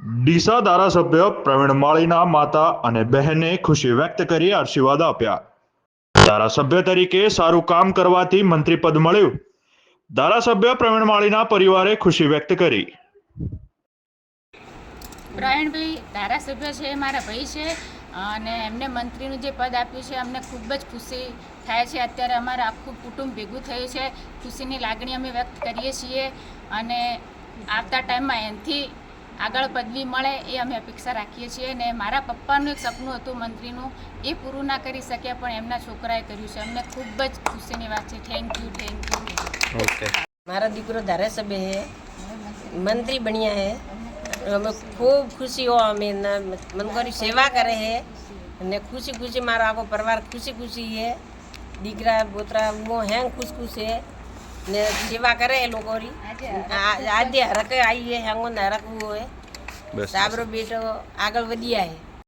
ડીસા ધારાસભ્ય પ્રવીણ માળીના માતા અને બહેને ખુશી વ્યક્ત કરી આશીર્વાદ આપ્યા. ધારાસભ્ય તરીકે સારું કામ કરવાથી મંત્રી પદ મળ્યું. ધારાસભ્ય પ્રવીણ માળીના પરિવારે ખુશી વ્યક્ત કરી. પ્રવીણભાઈ, ધારાસભ્ય છે, મારા ભાઈ છે, અને એમને મંત્રીનું જે પદ આપ્યું છે, અમને ખૂબ જ ખુશી થાય છે. અત્યારે અમારે આખું કુટુંબ ભેગું થયું છે. ખુશીની લાગણી અમે વ્યક્ત કરીએ છીએ અને આવતા ટાઈમમાં એનાથી આગળ પદવી મળે એ અમે અપેક્ષા રાખીએ છીએ અને મારા પપ્પાનું એક સપનું હતું મંત્રીનું એ પૂરું ના કરી શક્યા પણ એમના છોકરાએ કર્યું છે. અમને ખૂબ જ ખુશીની વાત છે. Thank you thank you okay મારો દીકરો ધારાસભ્ય હે મંત્રી બન્યા હે અમે ખૂબ ખુશી હો અમે મનગોરી સેવા કરે હે અને ખુશી ખુશી મારો આખો પરિવાર ખુશી ખુશી હે દીકરા બોતરા બહુ હેંગ ખુશ ખુશ છે. ને સેવા કરે એ લોકોની આ- આજે હરકે આવી છે હેંગો ને હરકવું હોય. બસ સાબરો બેટો આગળ વધ્યા છે